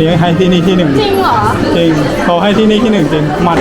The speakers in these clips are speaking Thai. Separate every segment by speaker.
Speaker 1: นี้ให้ที่นี่ที่หนึ่ง
Speaker 2: จริงเหรอ
Speaker 1: จริงเขาให้ที่นี่ที่หนึ่งจริงมัน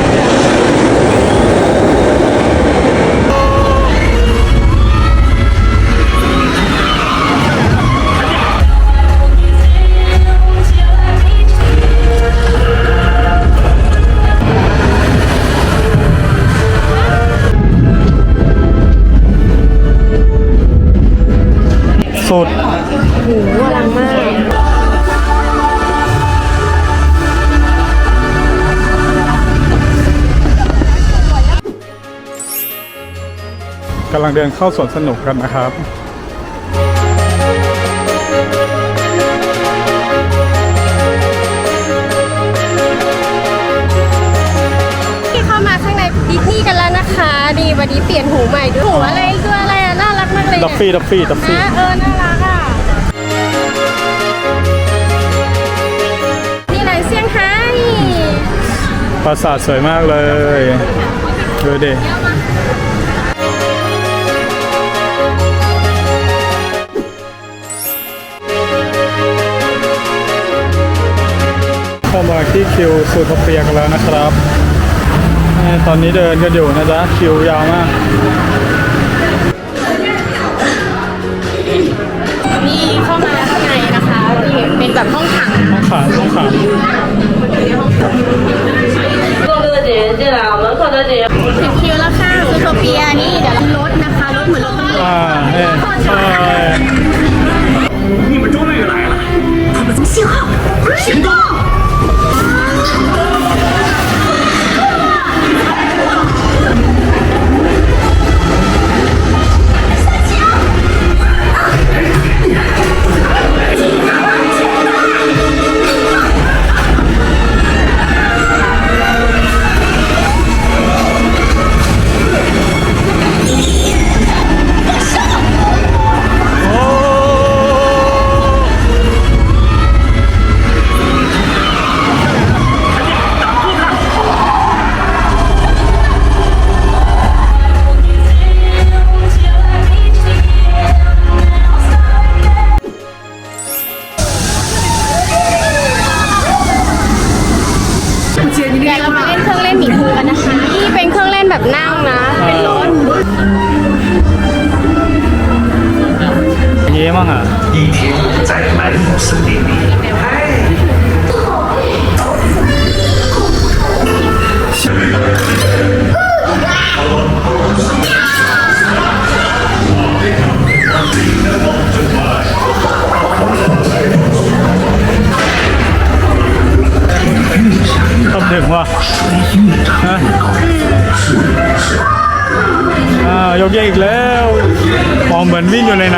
Speaker 1: ำลังเดินเข้าสวนสนุกกันนะครับ
Speaker 2: ที่เข้ามาข้างในดิสนีย์กันแล้วนะคะดีวันนี้เปลี่ยนหูใหม่ด้วยหูอะไรตัวอะไรอะน่ารักมากเลย
Speaker 1: ดัฟฟี่ดัฟฟี่ดัฟฟี่
Speaker 2: นะเออน่ารักอะนี่อะไรเซี่ยงไฮ้
Speaker 1: ปราสาทสวยมากเลย ดูดิ คิวสูทเปียกันแล้วนะครับแม่ตอนนี้เดินกันอยู่นะจ๊ะคิวยาวมาก
Speaker 2: นี่เข้ามาข้างในนะคะนี่เป็นแบบห้องขัง
Speaker 1: ต้องขานต้องขา
Speaker 2: เดี๋ยวเรามา
Speaker 1: เล่
Speaker 2: นเครื่องเล่นหมีภูกันนะคะ นี่เป็นเครื่องเล่นแบบนั่งนะ เป็นรถ
Speaker 1: เย้มั้งอ่ะ
Speaker 3: 一天在莱姆森林里，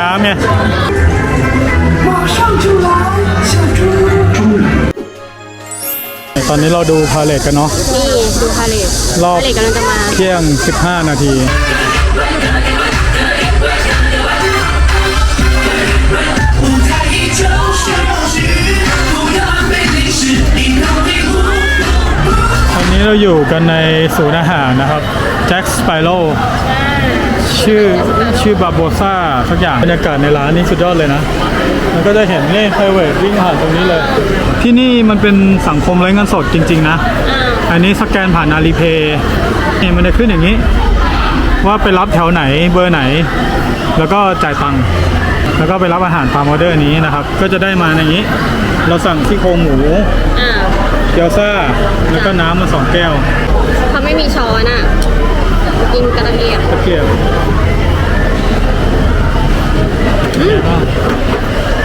Speaker 1: นวิ่งอยู่ในน้ำเนี่ยตอนนี้เราดูพาเลทกันเนาะ
Speaker 2: นี่ดูพาเลท
Speaker 1: รอบ
Speaker 2: พาเลทกำลังจะมา
Speaker 1: เที่ยง 15 นาทีตอนนี้เราอยู่กันในศูนย์อาหารนะครับแจ็คสไปโ o ชื่อชื่อบาโบซ่าสักอย่างบรรยากาศในร้านนี้สุดยอดเลยนะมันก็จะเห็นเล่นไพรเวทวิ่งผ่านตรงนี้เลย ที่นี่มันเป็นสังคมไร้เงินสดจริง ๆ นะ อันนี้สแกนผ่านอาลีเพย์นี่มันจะขึ้นอย่างนี้ ว่าไปรับแถวไหนเบอร์ไหน แล้วก็จ่ายตังค์แล้วก็ไปรับอาหารตามออเดอร์นี้นะครับ ก็จะได้มาอย่างนี้ เราสั่งซี่โครงหมู
Speaker 2: อ่า
Speaker 1: เกี๊ยวซ่าแล้วก็น้ำมาสองแก้ว
Speaker 2: เขาไม่มีช้อนอะ กินกระเทียม
Speaker 1: ตะเกียบ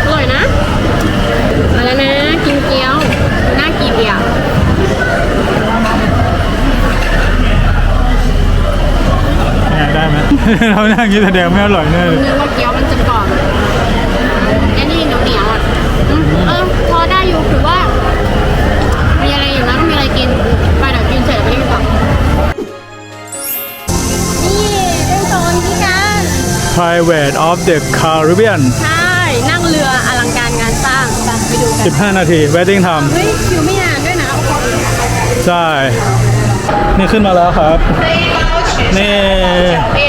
Speaker 2: อร่อยนะมาแล้วนะกินเกี๊ยวน่ากินดีอะ
Speaker 1: ไงได้ไหมเรานั่งกินแสดงไม่อร่อยแน่เลย
Speaker 2: นึกว่าเกี๊ยว
Speaker 1: Private of the Caribbean
Speaker 2: ใช่ นั่งเรืออลังการงานสร้างไปไปดูกัน
Speaker 1: 15 นาที waiting time
Speaker 2: เฮ้ยคิวไม่นานด้วยนะโอ้โห
Speaker 1: ใช่ นี่ขึ้นมาแล้วครับ นี่
Speaker 2: เจ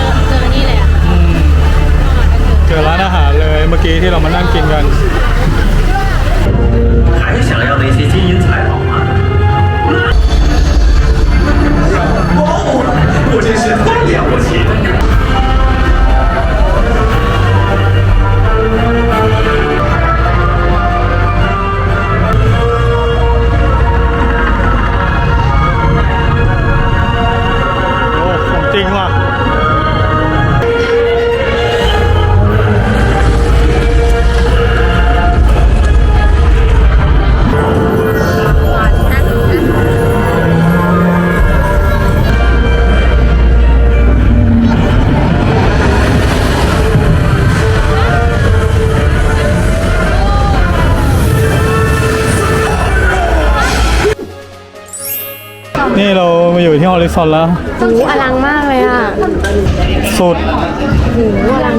Speaker 2: อเจอนี่เลยอ่ะ
Speaker 1: เจอร้านอาหารเลยเมื่อกี้ที่เรามานั่งกินกัน
Speaker 3: 还想要那些金银财宝吗？ 我真是太了不起了！
Speaker 1: มาอยู่ที่ฮอริซอนแล้ว
Speaker 2: โอ้อลังมากเลยอะ
Speaker 1: สุด
Speaker 2: โอ้อลัง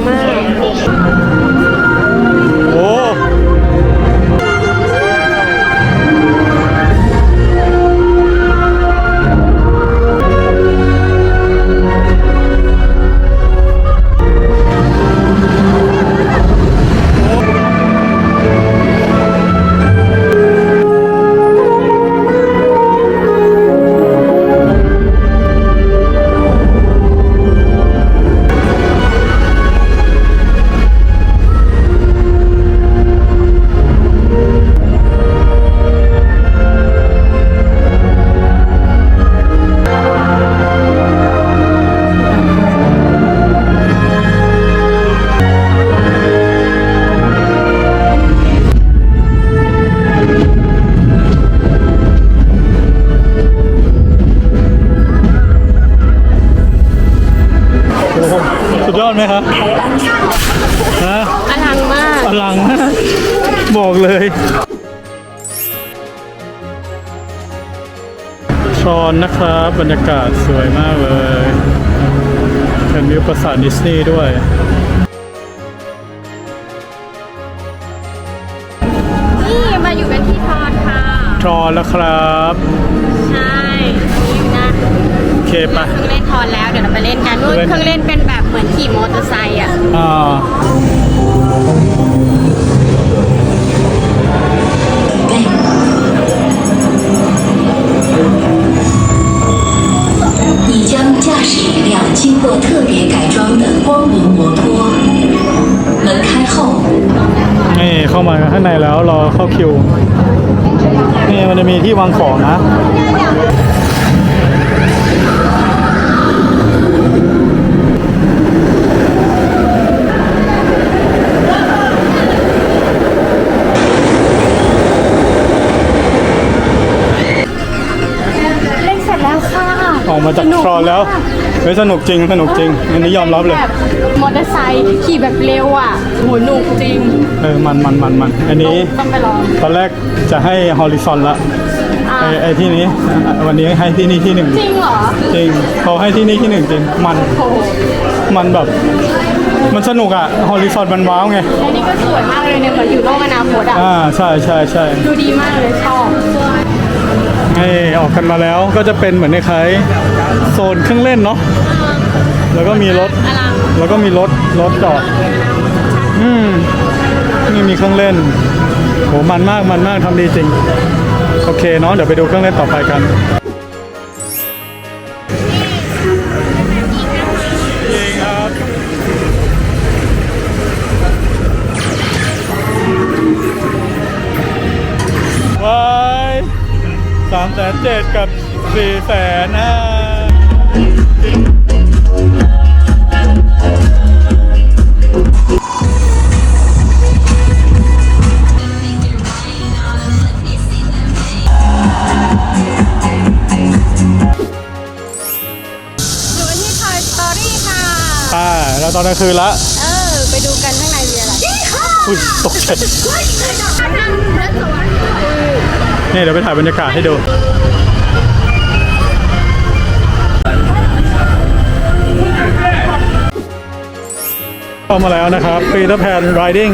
Speaker 1: บ
Speaker 2: อก
Speaker 1: เลยชอนนะครับ บรรยากาศสวยมากเลยเป็นวิวปราสาทดิสนีย์ด้วย
Speaker 2: นี่มาอยู่กันที่ทอนค่ะ
Speaker 1: ทรอนแล้วครับ
Speaker 2: ใช่นี่นะ
Speaker 1: โอเคปะ
Speaker 2: เครื่องเล่นทอนแล้วเดี๋ยวเราไปเล่นกันนู่น
Speaker 1: เล่น
Speaker 2: เครื่องเล่นเป็นแบบเหมือนขี่มอเตอร์ไซค์อะ
Speaker 1: อ่า
Speaker 4: 将驾驶一辆经过特别改装的光轮摩托。门开后，
Speaker 1: นี่เข้ามาข้างในแล้วรอเข้าคิว นี่มันจะมีที่วางของนะ ออกมาจากทรอนแล้วเฮ้ยสนุกจริงสนุกจริงอันนี้ยอมรับเลย
Speaker 2: แบบมอเตอร์ไซค์ขี่แบบเร็วอะโหหนุกจริง
Speaker 1: เออมันมันมันมันอันนี้
Speaker 2: ต้องไปลอง
Speaker 1: ตอนแรกจะให้ฮอริซอนละ
Speaker 2: อ่า
Speaker 1: ไอไอที่นี้วันนี้ให้ที่นี่ที่หนึ่ง
Speaker 2: จริงเหรอ
Speaker 1: จริงเขาให้ที่นี่ที่หนึ่งจริงมัน
Speaker 2: โอ้โห
Speaker 1: มันแบบ มันสนุกอะฮอริซอนมันว้าวไง
Speaker 2: แล้วนี่ก็สวยมากเลยเนี่ยเหมือนอยู่โลกอนาคตอะ
Speaker 1: อ่าใช่ใช่ใช่
Speaker 2: ดูดีมากเลยชอบ
Speaker 1: นี่ออกกันมาแล้วก็จะเป็นเหมือนคล้ายโซนเครื่องเล่นเนาะแล้วก็มีรถ แล้วก็มีรถรถจอดอืมนี่มีเครื่องเล่นโหมันมากมันมากทำดีจริง โอเคเนาะเดี๋ยวไปดูเครื่องเล่นต่อไปกัน สามแสนเจ็ดกับสี่แสนห้า
Speaker 2: อยู่ที่ Toy Story ค่ะ
Speaker 1: อ่าแล้วตอนกลางคืนละ
Speaker 2: เออ ไปดูกันข้างในมีอะไร
Speaker 1: อุ้ยตกใจนี่ เดี๋ยวไปถ่ายบรรยากาศให้ดูเข้ามาแล้วนะครับ Peter Pan Riding